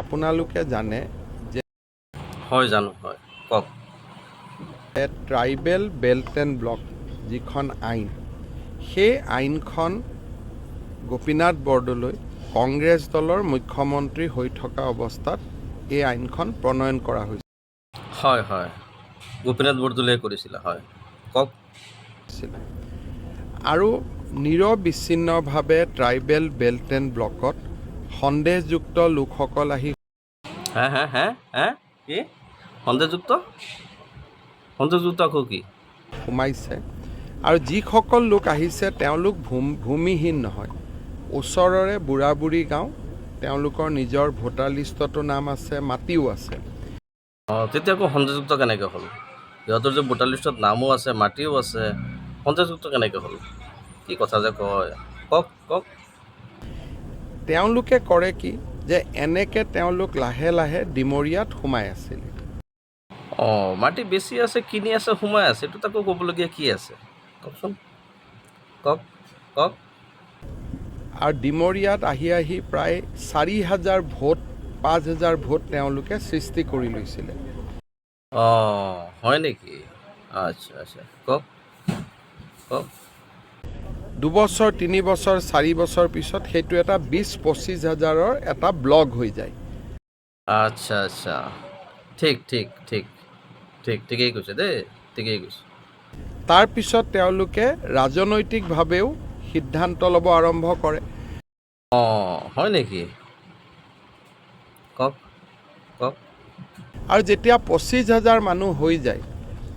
আপোনালোকে জানে যে হয় জানো হয়। কওক। যে ট্ৰাইবেল বেল্ট এণ্ড ব্লক যিখন আইন সেই আইনখন গোপীনাথ বৰদলৈ কংগ্ৰেছ দলৰ মুখ্যমন্ত্ৰী হৈ থকা অৱস্থাত এই আইনখন প্ৰণয়ন কৰা হৈছিল। হয় হয়। গোপীনাথ বৰদলৈয়ে কৰিছিলে হয়। কওক। আৰু নিৰবিচ্ছিন্নভাৱে ট্ৰাইবেল বেল্ট এণ্ড ব্লকত সন্দেহযুক্ত লোকসকল আহি হা হা হা হা কি? সন্দেহযুক্ত? সন্দেহযুক্ত আকৌ কি? সোমাইছে। আৰু যিসকল লোক আহিছে তেওঁলোক ভূম ভূমিহীন নহয়। ওচৰৰে বুঢ়া বুঢ়ী গাঁও তেওঁলোকৰ নিজৰ ভোটাৰ লিষ্টতো নাম আছে মাটিও আছে। অঁ তেতিয়া আকৌ সন্দেহযুক্ত কেনেকৈ হ'ল? সিহঁতৰ যে ভোটাৰ লিষ্টত নামো আছে মাটিও আছে সন্দেহযুক্ত কেনেকৈ হ'ল? কি কথা যে কয়? কওক কওক। তেওঁলোকে কৰে কি যে এনেকৈ তেওঁলোক লাহে লাহে ডিমৰীয়াত সোমাই আছিল। অঁ মাটি বেছি আছে কিনি আছে সোমাই আছে এইটোত তাকো ক'বলগীয়া কি আছে? কওকচোন। কওক কওক। আৰু ডিমৰীয়াত আহি আহি প্ৰায় চাৰি হাজাৰ ভোট পাঁচ হাজাৰ ভোট তেওঁলোকে সৃষ্টি কৰি লৈছিলে। অঁ হয় নেকি? আচ্ছা আচ্ছা। কওক কওক। দুবছৰ তিনি বছৰ চাৰি বছৰ পিছত সেইটো এটা বিছ পঁচিছ হাজাৰৰ এটা ব্লগ হৈ যায়। আচ্ছা আচ্ছা। ঠিক ঠিক ঠিক। ঠিক ঠিকেই কৈছে দেই ঠিকেই কৈছে। তাৰপিছত তেওঁলোকে ৰাজনৈতিকভাৱেও সিদ্ধান্ত ল'ব আৰম্ভ কৰে। অঁ হয় নেকি? কওক কওক। আৰু যেতিয়া পঁচিছ হাজাৰ মানুহ হৈ যায়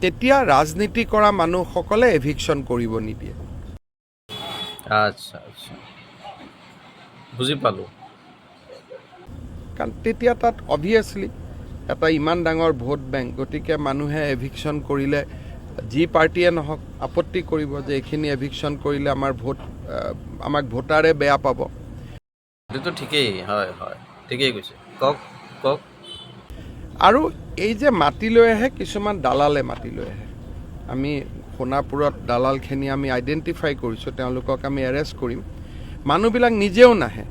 তেতিয়া ৰাজনীতি কৰা মানুহসকলে এভিকশ্যন কৰিব নিদিয়ে। আচ্ছা আচ্ছা। বুজি পালোঁ। কাৰণ তেতিয়া তাত অভিয়াছলি এটা ইমান ডাঙৰ ভোট বেংক গতিকে মানুহে এভিকশ্যন কৰিলে যি পাৰ্টীয়ে নহওক আপত্তি কৰিব যে এইখিনি এভিকশ্যন কৰিলে আমাৰ ভোট আমাক ভোটাৰে বেয়া পাব। এইটোতো ঠিকেই হয় হয় ঠিকেই কৈছে। কওক কওক। আৰু এই যে মাটি লৈ আহে কিছুমান দালালে মাটি লৈ আহে। আমি সোণাপুৰত দালালখিনি আমি আইডেণ্টিফাই কৰিছোঁ, তেওঁলোকক আমি এৰেষ্ট কৰিম। মানুহবিলাক নিজেও নাহে।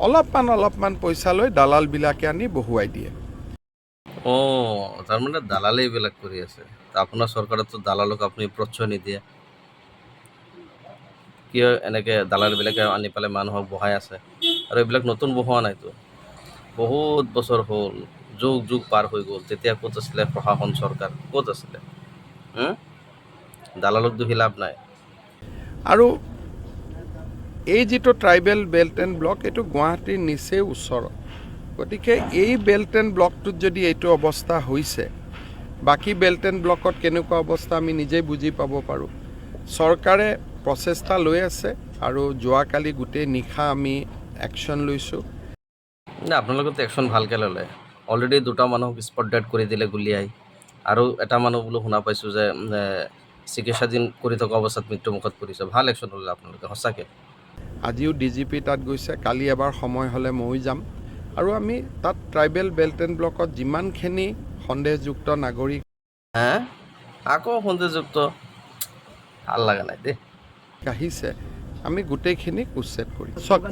অলপমান অলপমান পইচা লৈ দালালবিলাকে আনি বহুৱাই দিয়ে। অঁ, তাৰমানে দালালে এইবিলাক কৰি আছে। আপোনাৰ চৰকাৰেতো দালালক আপুনি প্ৰশ্ৰয় নিদিয়ে। কিয় এনেকৈ দালালবিলাকে আনি পেলাই মানুহক বহাই আছে? আৰু এইবিলাক নতুন বহোৱা নাইতো। বহুত বছৰ হ'ল, যুগ যুগ পাৰ হৈ গ'ল। তেতিয়া ক'ত আছিলে প্ৰশাসন চৰকাৰ? ক'ত আছিলে? দালালক দুখী লাভ নাই। আৰু এই যিটো ট্ৰাইবেল বেল্ট এণ্ড ব্লক এইটো গুৱাহাটীৰ নিচেই ওচৰত। গতিকে এই বেল্ট এণ্ড ব্লকটোত যদি এইটো অৱস্থা হৈছে বাকী বেল্ট এণ্ড ব্লকত কেনেকুৱা অৱস্থা আমি নিজেই বুজি পাব পাৰোঁ। চৰকাৰে প্ৰচেষ্টা লৈ আছে আৰু যোৱাকালি গোটেই নিশা আমি একশ্যন লৈছোঁ। না আপোনালোকেতো একশ্যন ভালকৈ ল'লে। অলৰেডি দুটা মানুহক স্পট ডেড কৰি দিলে গুলিয়াই। আৰু এটা মানুহ বোলো শুনা পাইছোঁ যে চিকিৎসাধীন কৰি থকা অৱস্থাত মৃত্যুমুখত পৰিছে। ভালো একশ্যন ল'লে আপোনালোকে সঁচাকৈ। আজিও ডি জি পি তাত গৈছে কালি এবাৰ সময় হ'লে ময়ো যাম। আৰু আমি তাত ট্ৰাইবেল বেল্ট এণ্ড ব্লকত যিমানখিনি সন্দেহযুক্ত নাগৰিক হে? আকৌ সন্দেহযুক্ত? ভালো লগা নাই দেই। আহিছে। আমি গোটেইখিনিক উচ্ছেদ কৰিম। চাওক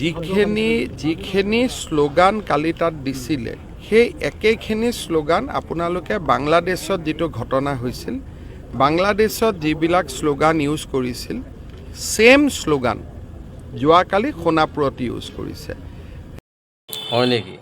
যিখিনি যিখিনি শ্লোগান কালি তাত দিছিলে সেই একেখিনি শ্লোগান আপোনালোকে বাংলাদেশত যিটো ঘটনা হৈছিল বাংলাদেশত যিবিলাক শ্লোগান ইউজ কৰিছিল ছেম শ্লোগান যোৱাকালি সোণাপুৰত ইউজ কৰিছে। হয় নেকি?